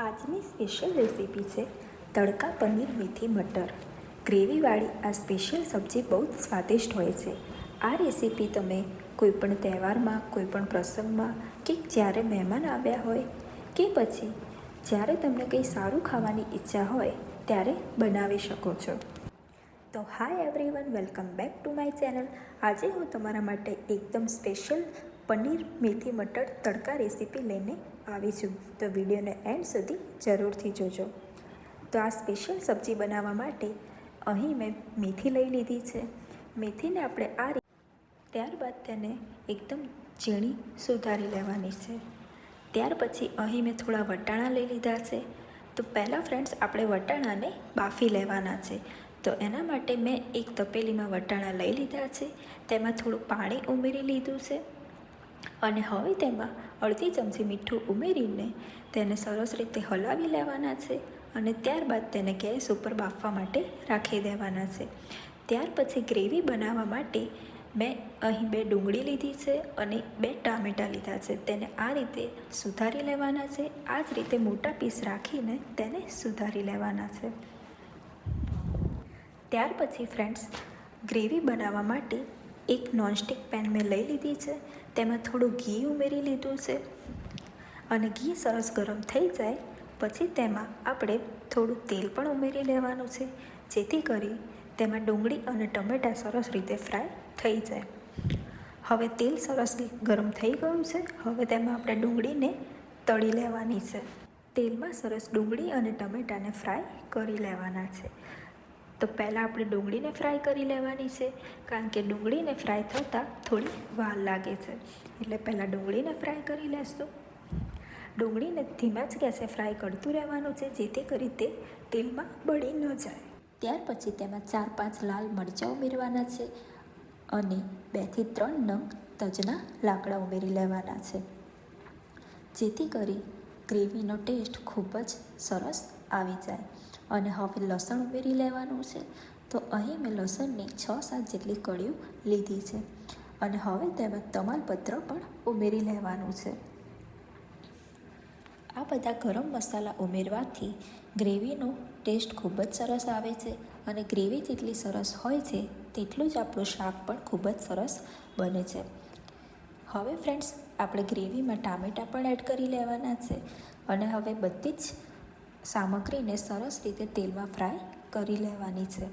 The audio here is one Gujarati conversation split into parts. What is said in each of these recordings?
આજની સ્પેશિયલ રેસીપી છે તડકા પનીર મેથી મટર. ગ્રેવીવાળી આ સ્પેશિયલ સબ્જી બહુ જ સ્વાદિષ્ટ હોય છે. આ રેસીપી તમે કોઈપણ તહેવારમાં, કોઈપણ પ્રસંગમાં કે જ્યારે મહેમાન આવ્યા હોય કે પછી જ્યારે તમને કંઈ સારું ખાવાની ઈચ્છા હોય ત્યારે બનાવી શકો છો. તો hi everyone welcome back to my channel આજે હું તમારા માટે એકદમ સ્પેશિયલ પનીર મેથી મટર તડકા રેસીપી લઈને આવી છું તો વિડીયોને એન્ડ સુધી જરૂરથી જોજો. તો આ સ્પેશિયલ સબ્જી બનાવવા માટે અહીં મેં મેથી લઈ લીધી છે. મેથીને આપણે આ રીતે ત્યારબાદ તેને એકદમ ઝીણી સુધારી લેવાની છે. ત્યાર પછી અહીં મેં થોડા વટાણા લઈ લીધા છે. તો પહેલાં ફ્રેન્ડ્સ, આપણે વટાણાને બાફી લેવાના છે. તો એના માટે મેં એક તપેલીમાં વટાણા લઈ લીધા છે. તેમાં થોડું પાણી ઉમેરી લીધું છે. અને હવે તેમાં અડધી ચમચી મીઠું ઉમેરીને તેને સરસ રીતે હલાવી લેવાના છે અને ત્યારબાદ તેને ગેસ ઉપર બાફવા માટે રાખી દેવાના છે. ત્યાર પછી ગ્રેવી બનાવવા માટે મેં અહીં બે ડુંગળી લીધી છે અને બે ટામેટાં લીધા છે. તેને આ રીતે સુધારી લેવાના છે. આ જ રીતે મોટા પીસ રાખીને તેને સુધારી લેવાના છે. ત્યાર પછી ફ્રેન્ડ્સ ગ્રેવી બનાવવા માટે એક નોનસ્ટિક પેન મેં લઈ લીધી છે. તેમાં થોડું ઘી ઉમેરી લીધું છે. અને ઘી સરસ ગરમ થઈ જાય, પછી તેમાં આપણે થોડું તેલ પણ ઉમેરી લેવાનું છે, જેથી કરી તેમાં ડુંગળી અને ટમેટાં સરસ રીતે ફ્રાય થઈ જાય. હવે તેલ સરસ ગરમ થઈ ગયું છે. હવે તેમાં આપણે ડુંગળીને તળી લેવાની છે. તેલમાં સરસ ડુંગળી અને ટમેટાને ફ્રાય કરી લેવાના છે. તો પહેલાં આપણે ડુંગળીને ફ્રાય કરી લેવાની છે, કારણ કે ડુંગળીને ફ્રાય થતાં થોડી વાર લાગે છે. એટલે પહેલાં ડુંગળીને ફ્રાય કરી લેશું. ડુંગળીને ધીમા જ ગેસે ફ્રાય કરતું રહેવાનું છે, જેથી કરી તે તેલમાં બળી ન જાય. ત્યાર પછી તેમાં ચાર પાંચ લાલ મરચાં ઉમેરવાના છે અને બેથી ત્રણ નંગ તજના લાકડા ઉમેરી લેવાના છે. જેથી કરી ગ્રેવીનો ટેસ્ટ ખૂબ જ સરસ આવી જાય. અને હવે લસણ ઉમેરી લેવાનું છે. તો અહીં મેં લસણની છ સાત જેટલી કળીઓ લીધી છે. અને હવે તેમાં તમાલપત્ર પણ ઉમેરી લેવાનું છે. આ બધા ગરમ મસાલા ઉમેરવાથી ગ્રેવીનો ટેસ્ટ ખૂબ જ સરસ આવે છે અને ગ્રેવી જેટલી સરસ હોય છે તેટલું જ આપણું શાક પણ ખૂબ જ સરસ બને છે. હવે ફ્રેન્ડ્સ, આપણે ગ્રેવીમાં ટામેટાં પણ એડ કરી લેવાના છે. અને હવે બધી જ સામગ્રીને સરસ રીતે તેલમાં ફ્રાય કરી લેવાની છે.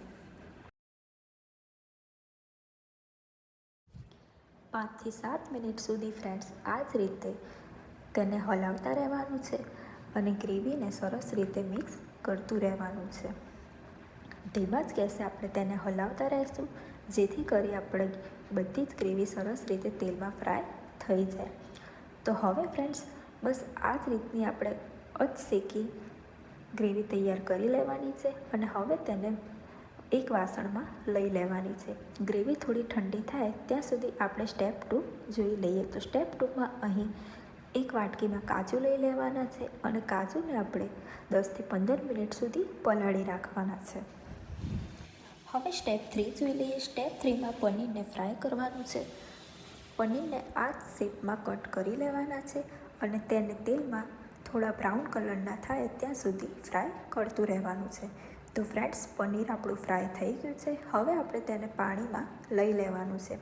પાંચથી સાત મિનિટ સુધી ફ્રેન્ડ્સ, આ જ રીતે તેને હલાવતા રહેવાનું છે અને ગ્રેવીને સરસ રીતે મિક્સ કરતું રહેવાનું છે. ધીમા જ ગેસે આપણે તેને હલાવતા રહીશું, જેથી કરી આપણે બધી જ ગ્રેવી સરસ રીતે તેલમાં ફ્રાય થઈ જાય. તો હવે ફ્રેન્ડ્સ, બસ આ જ રીતની આપણે અજ શેકી ગ્રેવી તૈયાર કરી લેવાની છે અને હવે તેને એક વાસણમાં લઈ લેવાની છે. ગ્રેવી થોડી ઠંડી થાય ત્યાં સુધી આપણે સ્ટેપ ટુ જોઈ લઈએ. તો સ્ટેપ ટુમાં અહીં એક વાટકીમાં કાજુ લઈ લેવાના છે અને કાજુને આપણે દસથી પંદર મિનિટ સુધી પલાળી રાખવાના છે. હવે સ્ટેપ થ્રી જોઈ લઈએ. સ્ટેપ થ્રીમાં પનીરને ફ્રાય કરવાનું છે. પનીરને આ શેપમાં કટ કરી લેવાના છે અને તેને તેલમાં થોડા બ્રાઉન કલરના થાય ત્યાં સુધી ફ્રાય કરતું રહેવાનું છે. તો ફ્રેન્ડ્સ, પનીર આપણું ફ્રાય થઈ ગયું છે. હવે આપણે તેને પાણીમાં લઈ લેવાનું છે.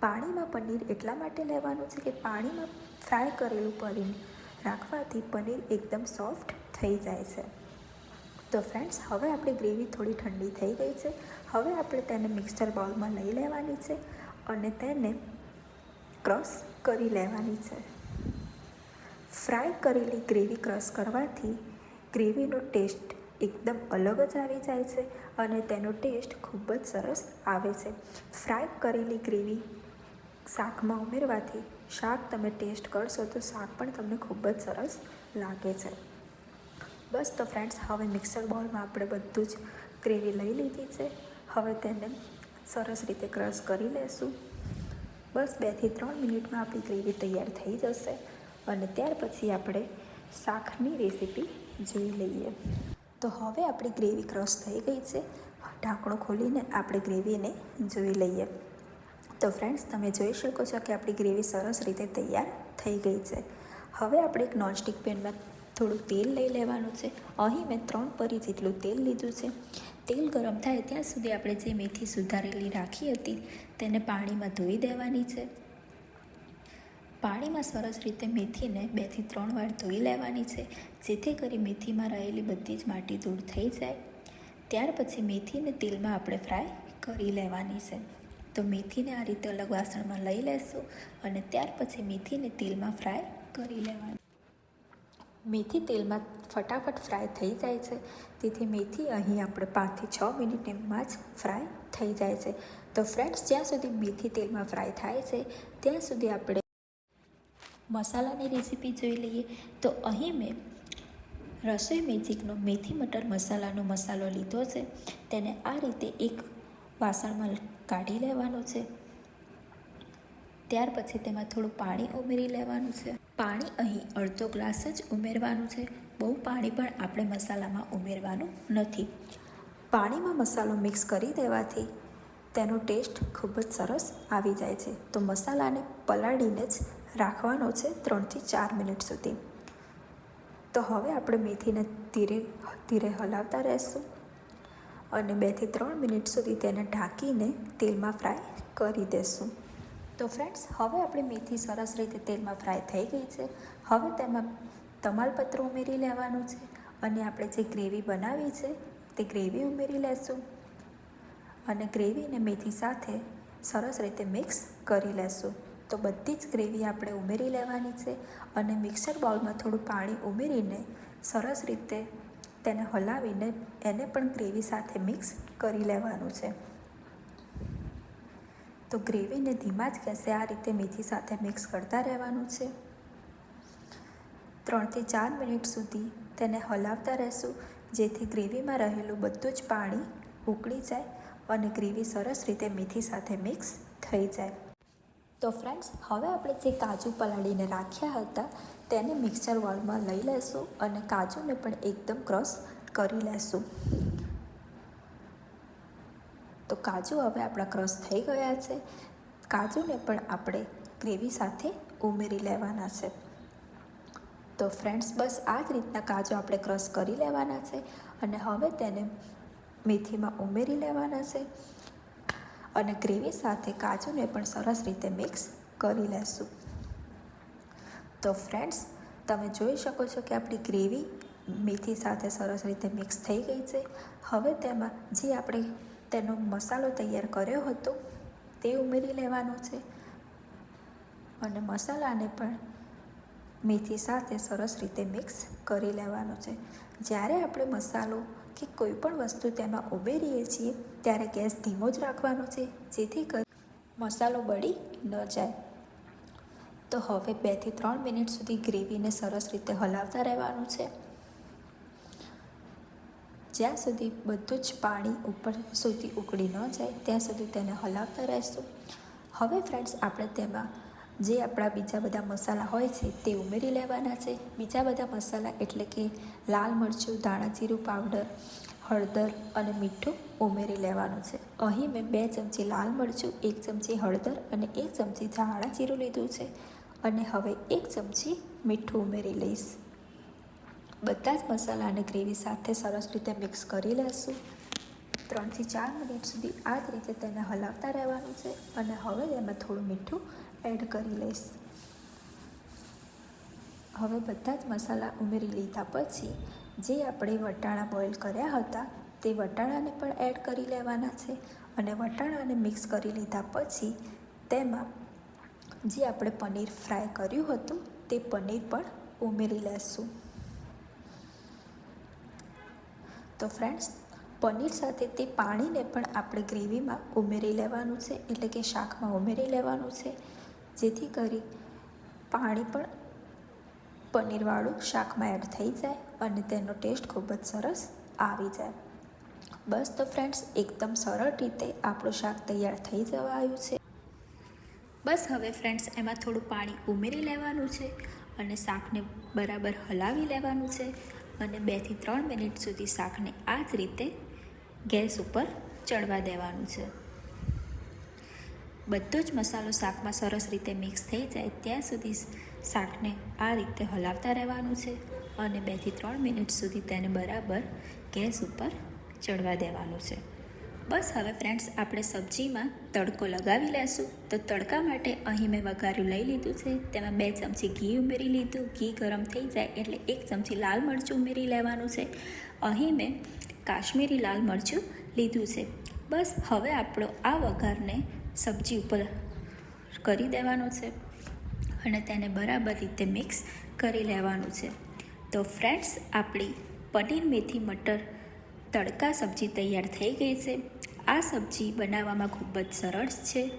પાણીમાં પનીર એટલા માટે લેવાનું છે કે પાણીમાં ફ્રાય કરેલું પનીર રાખવાથી પનીર એકદમ સોફ્ટ થઈ જાય છે. તો ફ્રેન્ડ્સ, હવે આપણી ગ્રેવી થોડી ઠંડી થઈ ગઈ છે. હવે આપણે તેને મિક્સર બાઉલમાં લઈ લેવાની છે અને તેને ક્રોસ કરી લેવાની છે. ફ્રાય કરેલી ગ્રેવી ક્રશ કરવાથી ગ્રેવીનો ટેસ્ટ એકદમ અલગ જ આવી જાય છે અને તેનો ટેસ્ટ ખૂબ જ સરસ આવે છે. ફ્રાય કરેલી ગ્રેવી શાકમાં ઉમેરવાથી શાક તમે ટેસ્ટ કરશો તો શાક પણ તમને ખૂબ જ સરસ લાગે છે. બસ તો ફ્રેન્ડ્સ, હવે મિક્સર બોલમાં આપણે બધું જ ગ્રેવી લઈ લીધી છે. હવે તેને સરસ રીતે ક્રશ કરી લેશું. બસ બેથી ત્રણ મિનિટમાં આપણી ગ્રેવી તૈયાર થઈ જશે. અને ત્યાર પછી આપણે શાકની રેસીપી જોઈ લઈએ. તો હવે આપણી ગ્રેવી ક્રશ થઈ ગઈ છે. ઢાંકણું ખોલીને આપણે ગ્રેવીને જોઈ લઈએ. તો ફ્રેન્ડ્સ, તમે જોઈ શકો છો કે આપણી ગ્રેવી સરસ રીતે તૈયાર થઈ ગઈ છે. હવે આપણે એક નોનસ્ટિક પેનમાં થોડું તેલ લઈ લેવાનું છે. અહીં મેં ત્રણ પરી જેટલું તેલ લીધું છે. તેલ ગરમ થાય ત્યાં સુધી આપણે જે મેથી સુધારેલી રાખી હતી તેને પાણીમાં ધોઈ દેવાની છે. પાણીમાં સરસ રીતે મેથીને બેથી ત્રણ વાર ધોઈ લેવાની છે, જેથી કરી મેથીમાં રહેલી બધી જ માટી દૂર થઈ જાય. ત્યાર પછી મેથીને તેલમાં આપણે ફ્રાય કરી લેવાની છે. તો મેથીને આ રીતે અલગ વાસણમાં લઈ લેશું અને ત્યાર પછી મેથીને તેલમાં ફ્રાય કરી લેવાની. મેથી તેલમાં ફટાફટ ફ્રાય થઈ જાય છે, તેથી મેથી અહીં આપણે પાંચથી છ મિનિટમાં જ ફ્રાય થઈ જાય છે. તો ફ્રેન્ડ્સ, જ્યાં સુધી મેથી તેલમાં ફ્રાય થાય છે, ત્યાં સુધી આપણે મસાલાની રેસીપી જોઈ લઈએ. તો અહીં મેં રસોઈ મેજિકનો મેથી મટર મસાલાનો મસાલો લીધો છે. તેને આ રીતે એક વાસણમાં કાઢી લેવાનો છે. ત્યાર પછી તેમાં થોડું પાણી ઉમેરી લેવાનું છે. પાણી અહીં અડધો ગ્લાસ જ ઉમેરવાનું છે. બહુ પાણી પણ આપણે મસાલામાં ઉમેરવાનું નથી. પાણીમાં મસાલો મિક્સ કરી દેવાથી તેનો ટેસ્ટ ખૂબ જ સરસ આવી જાય છે. તો મસાલાને પલાળીને જ રાખવાનો છે ત્રણથી ચાર મિનિટ સુધી. તો હવે આપણે મેથીને ધીરે ધીરે હલાવતા રહેશું અને બેથી ત્રણ મિનિટ સુધી તેને ઢાંકીને તેલમાં ફ્રાય કરી દેશું. તો ફ્રેન્ડ્સ હવે આપણી મેથી સરસ રીતે તેલમાં ફ્રાય થઈ ગઈ છે. હવે તેમાં તમાલપત્ર ઉમેરી લેવાનું છે અને આપણે જે ગ્રેવી બનાવી છે તે ગ્રેવી ઉમેરી લેશું અને ગ્રેવીને મેથી સાથે સરસ રીતે મિક્સ કરી લેશું. તો બધી જ ગ્રેવી આપણે ઉમેરી લેવાની છે અને મિક્સર બાઉલમાં થોડું પાણી ઉમેરીને સરસ રીતે તેને હલાવીને એને પણ ગ્રેવી સાથે મિક્સ કરી લેવાનું છે. તો ગ્રેવીને ધીમા જ ગેસે આ રીતે મેથી સાથે મિક્સ કરતા રહેવાનું છે. ત્રણથી ચાર મિનિટ સુધી તેને હલાવતા રહેશું, જેથી ગ્રેવીમાં રહેલું બધું જ પાણી ઉકળી જાય અને ગ્રેવી સરસ રીતે મેથી સાથે મિક્સ થઈ જાય. તો ફ્રેન્ડ્સ હવે આપણે જે કાજુ પલાળીને રાખ્યા હતા, તેને મિક્સર બોલમાં લઈ લેશું અને કાજુને પણ એકદમ ક્રશ કરી લેશું. તો કાજુ હવે આપણા ક્રશ થઈ ગયા છે. કાજુને પણ આપણે ગ્રેવી સાથે ઉમેરી લેવાના છે. તો ફ્રેન્ડ્સ બસ આ જ રીતના કાજુ આપણે ક્રશ કરી લેવાના છે અને હવે તેને મેથીમાં ઉમેરી લેવાના છે. અને ગ્રેવી સાથે કાજુને પણ સરસ રીતે મિક્સ કરી લેશું. તો ફ્રેન્ડ્સ તમે જોઈ શકો છો કે આપણી ગ્રેવી મેથી સાથે સરસ રીતે મિક્સ થઈ ગઈ છે. હવે તેમાં જે આપણે તેનો મસાલો તૈયાર કર્યો હતો, તે ઉમેરી લેવાનો છે. અને મસાલાને પણ મેથી સાથે સરસ રીતે મિક્સ કરી લેવાનો છે. જ્યારે આપણે મસાલો કે કોઈ પણ વસ્તુ તેમાં ઉમેરીએ છીએ, ત્યારે ગેસ ધીમો જ રાખવાનો છે, જેથી કરી મસાલો બળી ન જાય. તો હવે બેથી ત્રણ મિનિટ સુધી ગ્રેવીને સરસ રીતે હલાવતા રહેવાનું છે. જ્યાં સુધી બધું જ પાણી ઉપર સુધી ઉકળી ન જાય, ત્યાં સુધી તેને હલાવતા રહેશું. હવે ફ્રેન્ડ્સ આપણે તેમાં જે આપણા બીજા બધા મસાલા હોય છે તે ઉમેરી લેવાના છે. બીજા બધા મસાલા એટલે કે લાલ મરચું ધાણા જીરું પાવડર, હળદર અને મીઠું ઉમેરી લેવાનું છે. અહીં મેં બે ચમચી લાલ મરચું, એક ચમચી હળદર અને એક ચમચી ધાણા જીરું લીધું છે અને હવે એક ચમચી મીઠું ઉમેરી લઈશ. બધા જ મસાલા અને ગ્રેવી સાથે સરસ રીતે મિક્સ કરી લેશું. ત્રણથી ચાર મિનિટ સુધી આ જ રીતે તેને હલાવતા રહેવાનું છે અને હવે એમાં થોડું મીઠું એડ કરી લઈશ. હવે બધા જ મસાલા ઉમેરી લીધા પછી, જે આપણે વટાણા બોઇલ કર્યા હતા, તે વટાણાને પણ એડ કરી લેવાના છે અને વટાણાને મિક્સ કરી લીધા પછી, તેમાં જે આપણે પનીર ફ્રાય કર્યું હતું, તે પનીર પણ ઉમેરી લેશું. તો ફ્રેન્ડ્સ, પનીર સાથે તે પાણીને પણ આપણે ગ્રેવીમાં ઉમેરી લેવાનું છે, એટલે કે શાકમાં ઉમેરી લેવાનું છે. જેથી કરી પાણી પણ પનીરવાળું શાકમાં એડ થઈ જાય અને તેનો ટેસ્ટ ખૂબ જ સરસ આવી જાય. બસ તો ફ્રેન્ડ્સ, એકદમ સરળ રીતે આપણું શાક તૈયાર થઈ જવા આવ્યું છે. બસ હવે ફ્રેન્ડ્સ, એમાં થોડું પાણી ઉમેરી લેવાનું છે અને શાકને બરાબર હલાવી લેવાનું છે અને બેથી ત્રણ મિનિટ સુધી શાકને આ જ રીતે ગેસ ઉપર ચડવા દેવાનું છે. બધો જ મસાલો શાકમાં સરસ રીતે મિક્સ થઈ જાય ત્યાં સુધી શાકને આ રીતે હલાવતા રહેવાનું છે અને બેથી ત્રણ મિનિટ સુધી તેને બરાબર ગેસ ઉપર ચડવા દેવાનું છે. બસ હવે ફ્રેન્ડ્સ, આપણે સબ્જીમાં તડકો લગાવી લેશું. તો તડકા માટે અહીં મેં વઘાર્યું લઈ લીધું છે. તેમાં બે ચમચી ઘી ઉમેરી લીધું. ઘી ગરમ થઈ જાય એટલે એક ચમચી લાલ મરચું ઉમેરી લેવાનું છે. અહીં મેં કાશ્મીરી લાલ મરચું લીધું છે. બસ હવે આપણો આ વઘારને સબ્જી ઉપર કરી દેવાનો છે અને તેને બરાબર રીતે મિક્સ કરી લેવાનું છે. તો ફ્રેન્ડ્સ આપણી પનીર મેથી મટર તડકા સબ્જી તૈયાર થઈ ગઈ છે. આ સબ્જી બનાવવામાં ખૂબ જ સરળ છે.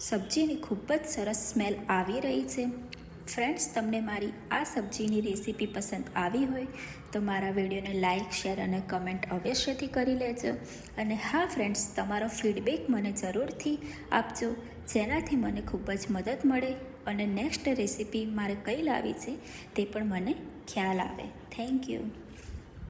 સબ્જીની ખૂબ જ સરસ સ્મેલ આવી રહી છે. ફ્રેન્ડ્સ તમને મારી આ સબ્જીની રેસીપી પસંદ આવી હોય, તો મારા વિડીયોને લાઇક શેર અને કમેન્ટ અવશ્યથી કરી લેજો. અને હા ફ્રેન્ડ્સ તમારો ફીડબેક મને જરૂરથી આપજો, જેનાથી મને ખૂબ જ મદદ મળે અને નેક્સ્ટ રેસીપી મારે કઈ લાવી છે તે પણ મને ખ્યાલ આવે. Thank you